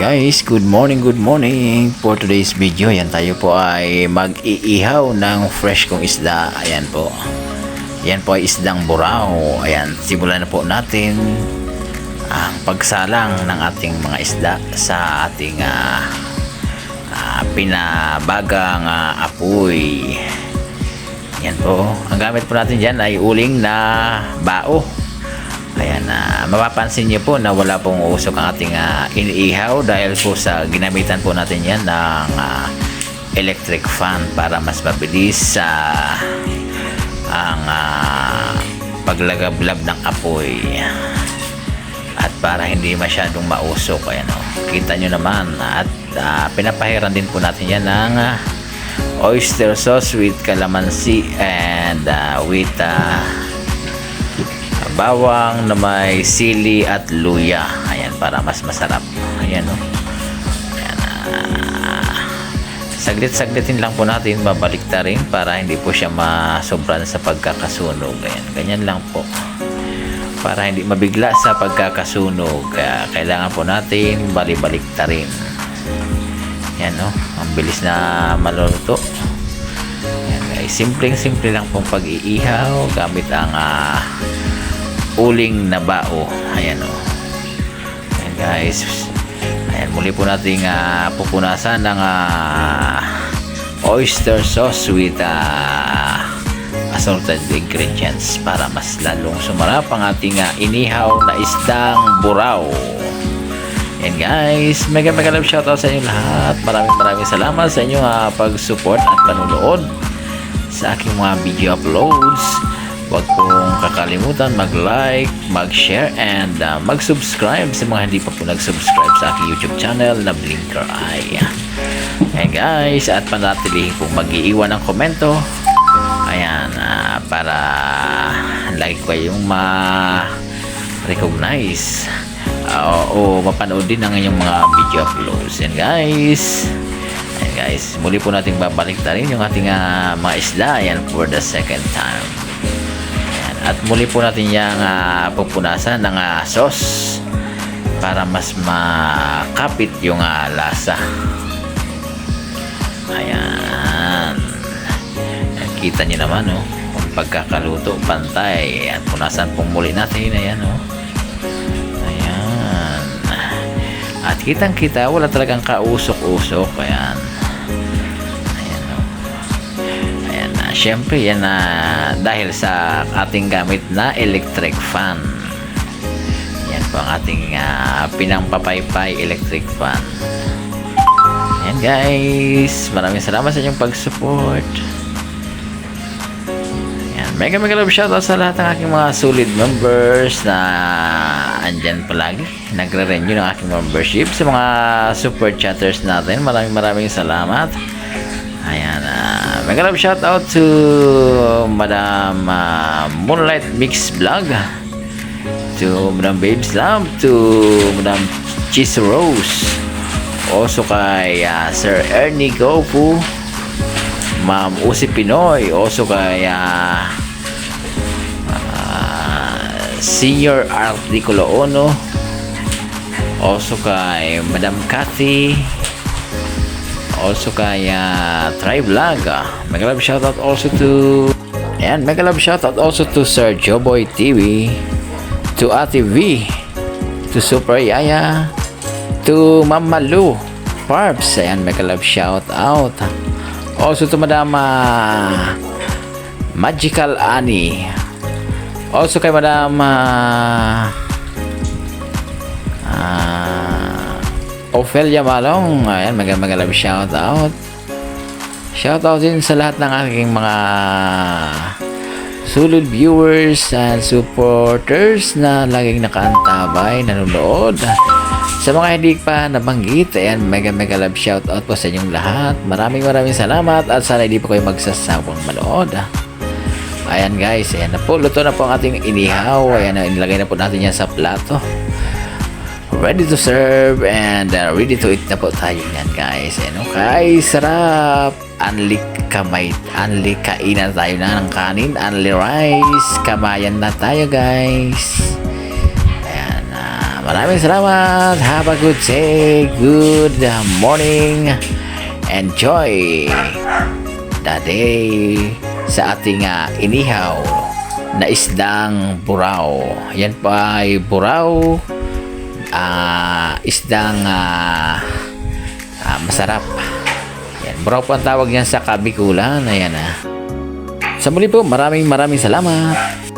guys, good morning, good morning. For today's video, yan tayo po ay mag-iihaw ng fresh kong isda. Ayan po. Yan po ay isdang buraw. Ayan, simulan na po natin ang pagsalang ng ating mga isda sa ating ah, ah, pinabagang ah, apoy. Yan po. Ang gamit po natin dyan ay uling na bao. Ayan, na mapapansin niyo po na wala pong usok ang ating ah, iniihaw dahil po sa ginamitan po natin yan ng ah, electric fan para mas mabilis sa ang ah, paglagablab ng apoy. At para hindi masyadong mausok ayan o kita nyo naman at ah, pinapahiran din po natin yan ng ah, oyster sauce with calamansi and ah, with ah, bawang na may sili at luya. Ayan, para mas masarap. Ayan, o. Ayan, ah. saglit-saglitin lang po natin, babalik ta rin para hindi po siya masobran sa pagkakasunog. Ayan, ganyan lang po. Para hindi mabigla sa pagkakasunog. Kaya kailangan po natin balik-balik ta rin. Ayan, o. Ang bilis na maluluto. Ayan, guys. Simpleng-simple lang pong pag-iihaw gamit ang ah, uling na bao. Ayan o. Ayan guys. Ayan, muli po nating ah, pupunasan ng ah, oyster sauce with ah, assorted ingredients para mas lalong sumarap ang ating ah, inihaw na isdang buraw. Ayan guys, mega mega love shoutout sa inyo lahat. Maraming maraming salamat sa inyong ah, pag-support at panunood sa aking mga video uploads. Huwag pong kakalimutan mag-like, mag-share, and uh, mag-subscribe sa mga hindi pa po nag-subscribe sa aking YouTube channel na Blinker Eye. Ayan guys, at panatilihin pong mag-iiwan ng komento. Ayan, ah, para lagi ko kayong ma-recognize Ah, o, mapanood din ang inyong mga video uploads. Ayan guys. Ayan guys, muli po nating babalik na rin yung ating ah, mga isda. Ayan for the second time. At muli po natin yung ah, pupunasan ng ah, sauce para mas makapit yung ah, lasa. Ayan. Ayan. Kita niyo naman, oh. Kung pagkakaluto, pantay. Ayan, punasan pong muli natin. Ayan, oh. Ayan. At kitang kita, wala talagang kausok-usok. Ayan, Siyempre, yan na dahil sa ating gamit na electric fan. Yan po ang ating ah, pinangpapaypay electric fan. Ayan guys. Maraming salamat sa inyong pag-support. Ayan. Mega mega love shoutout sa lahat ng aking mga solid members na andyan palagi. Nagre-renew ng aking membership. Sa mga super chatters natin. Maraming maraming salamat. Ayan. Uh, mega love shoutout to Madam ah, Moonlight Mix Vlog. To Madam Babes Love. To Madam Cheese Rose. Also kay ah, Sir Ernie Gopu. Ma'am Usi Pinoy. Also kay ah, ah, Senior Articulo Ono. Also kay Madam Cathy. Also kay uh, Try Vlog. Mega love shoutout also to Ayan, mega love shoutout also to Sir Joboy TV. To Ate V. To Super Yaya. To Mama Lu. Parps. Ayan, mega love shoutout. Also to Madam ah, Magical Annie. Also kay Madam ah, ah, Ophelia Malong. Ayan, love shout out. Shout out din sa lahat ng aking mga solid viewers and supporters na laging nakaantabay, nanonood. Sa mga hindi pa nabanggit, ayan, mega mega love shout out po sa inyong lahat. Maraming maraming salamat at sana hindi po kayo magsasawang manood. Ayan guys, ayan na po. Luto na po ang ating inihaw. Ayan inilagay na po natin yan sa plato ready to serve and uh, ready to eat na po tayo yan guys ano guys sarap unli kamay unli kainan tayo na ng kanin unli rice kamayan na tayo guys ayan uh, maraming salamat. Have a good day. Good morning. Enjoy the day sa ating ah, inihaw na isdang buraw. Yan pa ay buraw. Ah, isdang ah, ah, masarap. Yan, buraw po ang tawag yan sa kabikulan. Ayan ah. Sa muli po, maraming maraming salamat.